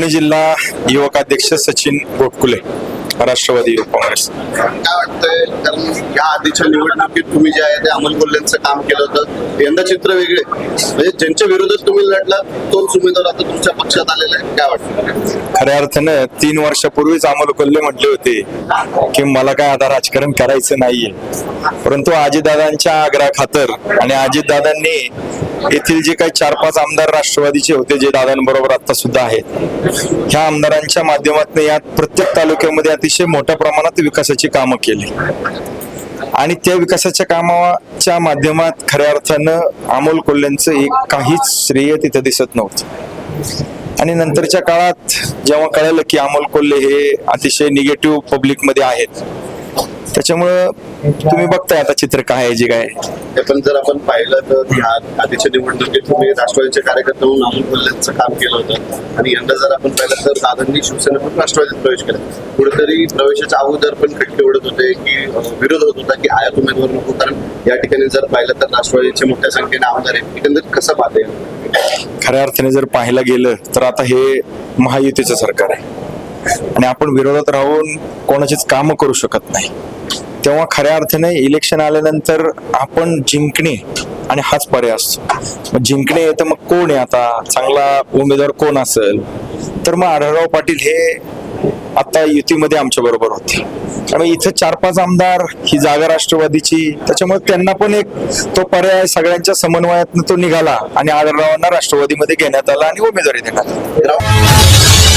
पुणे जिल्हा युवक अध्यक्ष सचिन गोटकुले. राष्ट्रवादी काँग्रेस. काय वाटतंय? कारण या आधीच्या निवडणुकीत तुम्ही जे आहे ते अमोल कोल्हेंचं काम केलं होतं. यंदा चित्र वेगळे. म्हणजे ज्यांच्या विरोधात तुम्ही लढला तोच उमेदवार आता तुमच्या पक्षात आलेला आहे. काय वाटतं खऱ्या अर्थानं तीन वर्षापूर्वीच अमोल कोल्हे म्हटले होते की मला काय आता राजकारण करायचं नाहीये. परंतु अजितदादांच्या आग्रहा खातर आणि अजितदादांनी येथील जे काही चार पाच आमदार राष्ट्रवादीचे होते जे दादांबरोबर आता सुद्धा आहेत ह्या आमदारांच्या माध्यमातून या प्रत्येक तालुक्यामध्ये अतिशय अतिशय मोठ्या प्रमाणात विकासाची कामं केली. आणि त्या विकासाच्या कामाच्या माध्यमात खऱ्या अर्थानं अमोल कोल्ह्यांचं एक काहीच श्रेय तिथं दिसत नव्हतं. आणि नंतरच्या काळात जेव्हा कळलं की अमोल कोल्हे हे अतिशय निगेटिव्ह पब्लिकमध्ये आहेत त्याच्यामुळं तुम्ही बघताय आता चित्र काय आहे जे काय पण जर आपण पाहिलं तर या आधीच्या निवडणुकीत तुम्ही राष्ट्रवादीचे कार्यकर्ते म्हणून अमोल कोल्हेंचं काम केलं होतं. आणि यंदा जर आपण पाहिलं तर दादांनी शिवसेना पण राष्ट्रवादीत प्रवेश केला. कुठेतरी प्रवेशाच्या अगोदर पण खटके उडत होते की विरोध होत होता की आयात उमेदवार नको. कारण या ठिकाणी जर पाहिलं तर राष्ट्रवादीचे मोठ्या संख्येने आमदार आहेत. एकंदरीत कसं पाहते खऱ्या अर्थाने जर पाहायला गेलं तर आता हे महायुतीचं सरकार आहे. आणि आपण विरोधात राहून कोणाचीच कामं करू शकत नाही. तेव्हा खऱ्या अर्थाने इलेक्शन आल्यानंतर आपण जिंकणे आणि हाच पर्याय असतो. मग जिंकणे तर मग कोण आहे आता? चांगला उमेदवार कोण असेल? तर मग आढळराव पाटील हे आता युतीमध्ये आमच्या बरोबर होते. त्यामुळे इथं चार पाच आमदार ही जागा राष्ट्रवादीची त्याच्यामुळे त्यांना पण एक तो पर्याय सगळ्यांच्या समन्वयातनं तो निघाला आणि आढळरावांना राष्ट्रवादीमध्ये घेण्यात आला आणि उमेदवारी देण्यात आली.